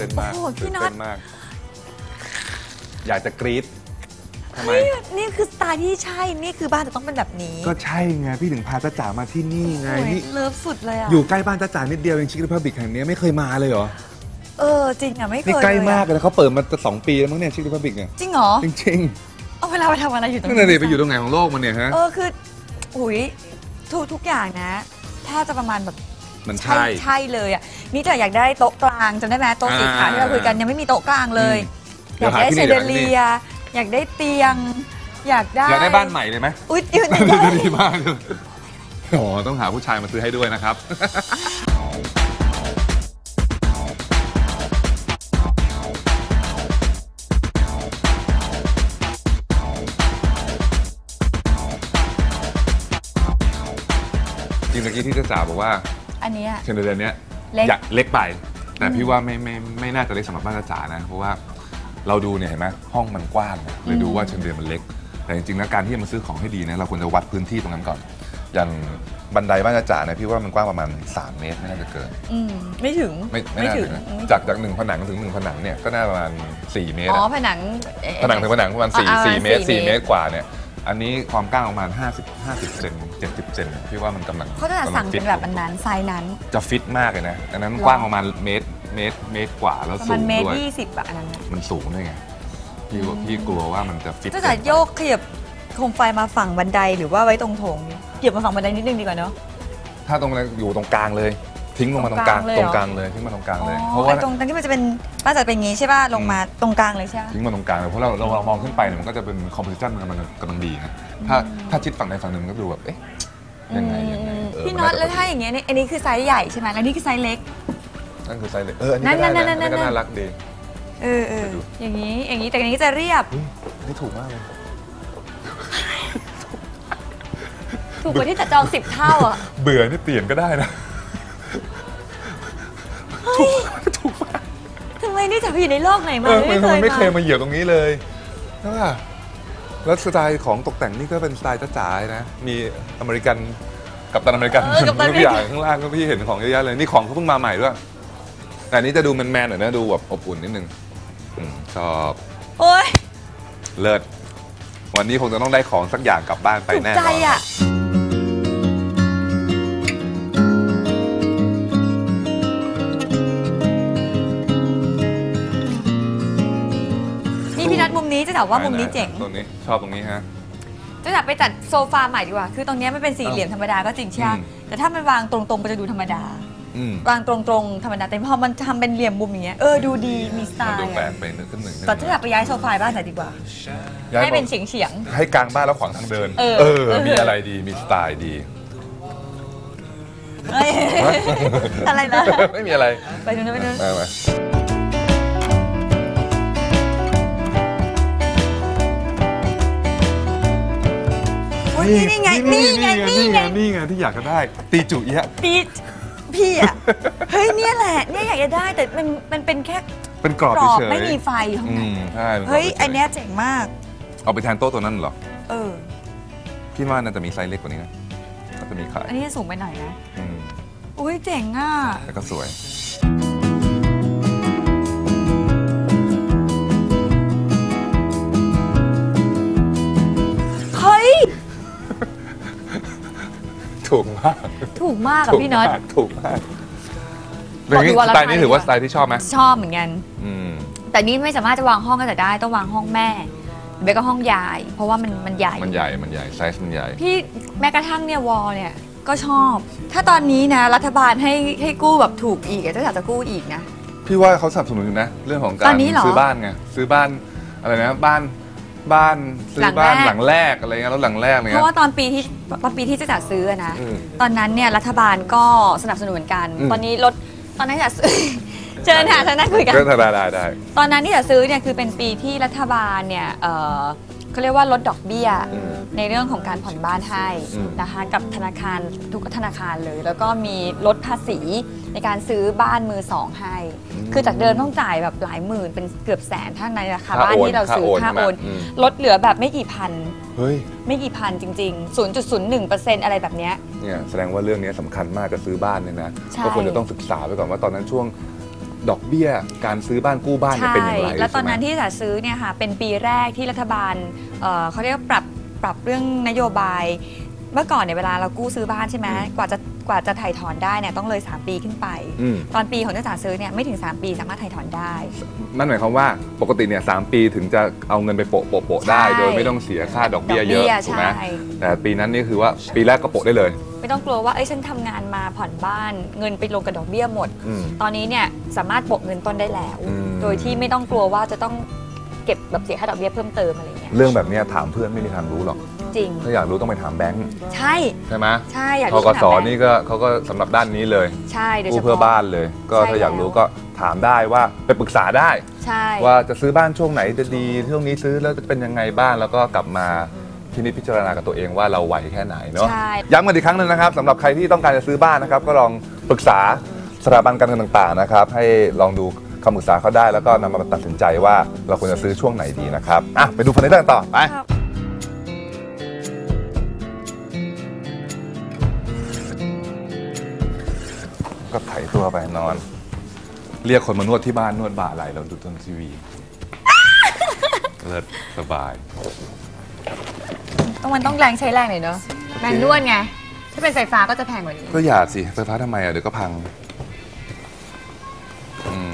ตื่นเต้นมากโอ้โหพี่ตื่นน็อตเต้นมาก อยากจะกรี๊ดทำไมเฮ้ยนี่คือสไตล์ที่ใช่ นี่คือบ้านจะต้องเป็นแบบนี้ก็ใช่ไงพี่ถึงพาจ้าจ๋ามาที่นี่ไงโอ้ยนี่เลิฟสุดเลยอะ อยู่ใกล้บ้านจ้าจ๋านิดเดียวเองชิคกี้พายบิกแห่งนี้ไม่เคยมาเลยเหรอ เออจริงอะไม่เคยนี่ใกล้เยอะมากเลยนะเขาเปิดมาจะสองปีแล้วมั้งเนี่ยชิคกี้พายบิกเนี่ยจริงเหรอ จริงเอาเวลาไปทำอะไรอยู่ตๆรงนั่นี้นน่ะดิไปอยู่ตรงไหนของโลกมันเนี่ยฮะ เออคือ อุ้ยทุกทุกอย่างนะแทบจะประมาณแบบ มันใช่ใช่ ใช่เลยอะนี่จะอยากได้โต๊ะกลางจำได้ไหมโต๊ะสีขาวอ่าที่เราคุยกันยังไม่มีโต๊ะกลางเลยอืมอยากได้เดี๋เชยวหาที่เดนี่ เลีย อยากได้เตียง อยากได้อยากได้บ้านใหม่เลยไหม อุ้ยยืนจะดีมากเลยอ๋อต้องหาผู้ชายมาซื้อให้ด้วยนะครับ จริงเมื่อกี้ที่เจ้าจ๋าบอกว่า อันเนี้ยเชนเดอเรนเนี้ยเล็ก อยากเล็กไป แต่พี่ว่าไม่ไม่ไม่น่าจะเล็กสำหรับบ้านเจ้าจ๋านะ เพราะว่าเราดูเนี่ยเห็นไหมห้องมันกว้างนะเลยดูว่าเชนเดอเรนมันเล็ก แต่จริงๆแล้วการที่จะมาซื้อของให้ดีนะเราควรจะวัดพื้นที่ตรงนั้นก่อน อย่างบันไดบ้านเจ้าจ๋าเนี่ยพี่ว่ามันกว้างประมาณ 3 เมตรไม่น่าจะเกิน อืมไม่ถึง ไม่ไม่น่าถึถึงงนะไม่ถึงจากจากหนึ่งผนังถึงหนึ่งผนังเนี่ยก็น่าประมาณ 4 เมตรอ๋ออะผนังเอ่อ ผนังถึงผนังประมาณอ่า4 4เมตรสี่4เมเมตตรรกว่าเนี่ย อันนี้ความกว้างประมาณ 50 50เซน70 เซนพี่ว่ามันกำลังเขาจะสั่งเป็นแบบอันนั้นไซส์นั้น จะฟิตมากเลยนะ อันนั้นหรอกว้างประมาณเมตรเมตรเมตรกว่าแล้วประสูมาณงเมตรด้วย ยี่สิบอะอันนั้นมันสูงด้วยไงพี่ว่าพี่กลัวว่ามันจะฟิตก็จะโยกขยับโคมไฟมาฝั่งบันไดหรือว่าไว้ตรงโถงเหยียบมาฝั่งบันไดนิดนึงดีกว่าเนาะถ้าตรงนั้นอยู่ตรงกลางเลย ทิ้งลงมาตรงกลางตตรรงงกกลาลางงเลเลยยทิ้งมาตรงกลางอ๋เลยอเพราะว่าไอ้ตรงตรงที่มันจะเป็นบ้านจะเป็นอย่างงี้ใช่ป่ะลงมาตรงกลางเลยใช่ปะทิ้งมาตรงกลางเลยเพราะเราเราเรามองขึ้นไปเนี่ยมันก็จะเป็นคอมโพสิชันมันกำลังกำลังดีนะถ้าถ้าชิดฝั่งใดฝั่งหนึ่งมันก็ดูแบบเอ๊ะยังไงยังไงเออพี่มัน็อตาจะแล้วถ้าอย่างเงี้ยเนี่ยอันนี้คือไซส์ใหญ่ใช่ไหมแล้วนี่คือไซส์เล็กนั่นคือไซส์เล็กเอออันนี้ก็นั่ได้นนะนั่อันนนี้ก็นั่นน่ารักดีเออเออไปดูอย่างนี้อย่างนี้แต่อย่างนี้จะเรียบเฮ้ยนี่ถูกมากเลยถูกกว่าที่จัดจองสิบเท่าอะเบื่อนี่เปลี่ยนก็ได้นะ ไมนี่จะไปอยู่ในโลกไหนมาเออมันไม่เคยมันไม่เคยมามาเหยียบตรงนี้เลยใช่ป่ะแล้วสไตล์ของตกแต่งนี่ก็เป็นสไตล์จ๋าๆนะ มีอเมริกันกับตันอเมริกันเออกัปตันอทุเมกริอกัน ย่างข้างล่างก็พี่เห็นของเยอะแยะเลย นี่ของเขาเพิ่งมาใหม่ด้วย แต่อันนี้จะดูแมนๆหน่อยนะดูแบบอบอุ่นนิดนึงอืมชอบโอ๊ยเลิศวันนี้คงจะต้องได้ของสักอย่างกลับบ้านไปถูกแน่นใจอน อะ นี่พี่นัดมุมนี้จะถามว่ามุมนี้เจ๋ง ตรงนี้ชอบตรงนี้ฮะจะอยากไปจัดโซฟาใหม่ดีกว่า คือตรงเนี้ยมันเป็นสี่เหลี่ยมธรรมดาก็จริงใช่ไหมอืม แต่ถ้ามันวางตรงๆมันจะดูธรรมดา อืมวางตรงๆธรรมดา แต่พอมันทำเป็นเหลี่ยมมุมอย่างเงี้ย เออดูดี มีสไตมันล์ดูแปลอะกไปนึกขึ้นหนึ่งแต่จะอยากไปย้ายโซฟาบ้านไหนดีกว่า ย้ายให้เป็นบอกเฉียงเฉียง ให้กลางบ้านแล้วขวางทางเดินเออเอเอออ มีอะไรดีมีสไตล์ดี ๆเอ้ยอะไรนะ ไม่มีอะไร ไปดูนะไปดูนะ มามา นี่นี่ไงนี่ไงนี่ไงนี่ไงที่อยากจะได้ ตีจุเอียะปีพี่อะเฮ้ยเนี่ยแหละเนี่ยอยากจะได้แต่มันมันเป็นแค่เป็นกรอบกรอบเฉยๆไม่มีไฟข้างอืในมใช่ป็กรบเฮ้ยฉๆอันเนี้ยเจ๋งมาก เอาไปแทนโต๊ะตัวนั้นเหรอเออพี่ว่าน่าจะมีไซส์เล็กกว่านี้นะน่าจะมีขายอันนี้จะสูงไปหน่อยนะอืมอุ้ยเจ๋งอะแต่ก็สวย ถูกมากถูกมากอะพี่น็อต ถูกมากบอถูกกดูมากว่าสไตล์นี้ราคาถือว่าดีกว่าสไตล์ที่ชอบไหมชอบเหมือนกัน อืม แต่นี่ไม่สามารถจะวางห้องกันแต่ได้ต้องวางห้องแม่เบก็ห้องยาย เพราะว่ามันมันใหญ่ มันใหญ่ มันใหญ่ ไซส์มันใหญ่ พี่แม้กระทั่งเนี่ยวอลเนี่ยก็ชอบ ถ้าตอนนี้นะ รัฐบาลให้ให้กู้แบบถูกอีกอะจะอยากจะกู้อีกนะ พี่ว่าเขาสนับสนุนอยู่นะ เรื่องของกาตอรนนี้เหรอ ซื้อบ้านไง ซื้อบ้านอะไรนะ บ้าน บ้านซื้อบ้านหหลัลังงแรแรกกอะไรเงี้ยแล้วหลังแรกอะไรเพเงี้ราะยว่าตอนปีที่ตอนปีที่จะจัดซื้ออะนะ อืมตอนนั้นเนี่ยรัฐบาลก็สนับสนุนกัน อืม ตอนนี้ลดตอนนั้นจะซื้อ เชิญค่ะเชิญนั่งคุยกัน ก็ได้ได้ได้ ตอนนั้นที่จะซื้อเนี่ยคือเป็นปีที่รัฐบาลเนี่ยเอ่อ เขาเรียกว่าลดดอกเบี้ยอืม ในเรื่องของการผ่อนบ้านให้อืม นะคะกับธนาคารทุกธนาคารเลย แล้วก็มีลดภาษีในการซื้อบ้านมือสองให้ คือจากเดิมต้องจ่ายแบบหลายหมื่นเป็นเกือบแสนถ้าในราคาบ้านที่เราซื้อค่าโอนอืมลดเหลือแบบไม่กี่พัน เฮ้ย ไม่กี่พันจริง ๆ 0.01%อะไรแบบเนี้ย เนี่ยแสดงว่าเรื่องนี้สำคัญมากจะซื้อบ้านเนี่ยนะ ใช่ ก็ควรจะต้องศึกษาไปก่อนว่าตอนนั้นช่วง ดอกเบี้ยการซื้อบ้านกู้บ้านเนี่ยใช่เป็นอย่างไรแล้วตอนนั้นใช่ไหมที่จะซื้อเนี่ยค่ะเป็นปีแรกที่รัฐบาลเอ่อเขาเรียกว่าปรับปรับเรื่องนโยบาย เมื่อก่อนเนี่ยเวลาเรากู้ซื้อบ้านใช่ไหมกว่าจะกว่าจะถ่ายถอนได้เนี่ยต้องเลย 3 ปีขึ้นไป อืมตอนปีของเจ้าจ๋าซื้อเนี่ยไม่ถึง 3 ปีสามารถถ่ายถอนได้ นั่นหมายความว่าปกติเนี่ยสามปีถึงจะเอาเงินไปโปะโปะโปะได้ ใช่ โดยไม่ต้องเสียค่าดอกเบี้ยเยอะดอกเบี้ยถูกไหมใช่ แต่ปีนั้นนี่คือว่าปีแรกก็โปะได้เลย ไม่ต้องกลัวว่าเอ้ยฉันทำงานมาผ่อนบ้าน เงินไปลงกับดอกเบี้ยหมด อืม ตอนนี้เนี่ยสามารถโปะเงินต้นได้แล้ว อืม โดยที่ไม่ต้องกลัวว่าจะต้องเก็บแบบเสียค่าดอกเบี้ยเพิ่มเติมอะไรเงี้ยเรื่องแบบเนี้ยถามเพื่อนไม่มีทางรู้หรอก จริง ถ้าอยากรู้ต้องไปถามแบงค์ใช่ใช่ไหมใช่อยากทรู้กคำสถามแบงค์นี่ก็เขาก็สำหรับด้านนี้เลยใช่โดยเฉกู้เพื่อพาะบ้านเลย ก็ใช่ถ้าอยากรู้แล้ว ก็ถามได้ว่าไปปรึกษาได้ ใช่ ว่าจะซื้อบ้านช่วงไหนจะดีช่วงนี้ซื้อแล้วจะเป็นยังไงบ้างแล้วก็กลับมา พินิจพิจารณากับตัวเองว่าเราไหวแค่ไหนเนาะใช่ ย้ำกันอีกครั้งหนึ่งนะครับสำหรับใครที่ต้องการจะซื้อบ้านนะครับ ก็ลองปรึกษาสถาบันการเงินต่างๆนะครับ ให้ลองดูคำปรึกษาเขาได้ แล้วก็นำมาตัดสินใจว่าเราควรจะซื้อช่วงไหนดีนะครับอะไปดูเฟอร์นิเจอร์กันต่อไปก็ไถตัวไปนอน เรียกคนมานวดที่บ้านนวดบ่าไหลเราดูต้นทีวี เลิศสบาย ต้องมันต้องแรงใช้แรงหน่อยเนาะแรงนวดไง ถ้าเป็นไฟฟ้าก็จะแพงกว่านี้ ก็อย่าสิ ไฟฟ้าทำไมอะ เดี๋ยวก็พัง อืม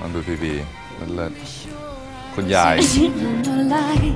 ลองดูทีวีเลิศๆคุณยาย no lie.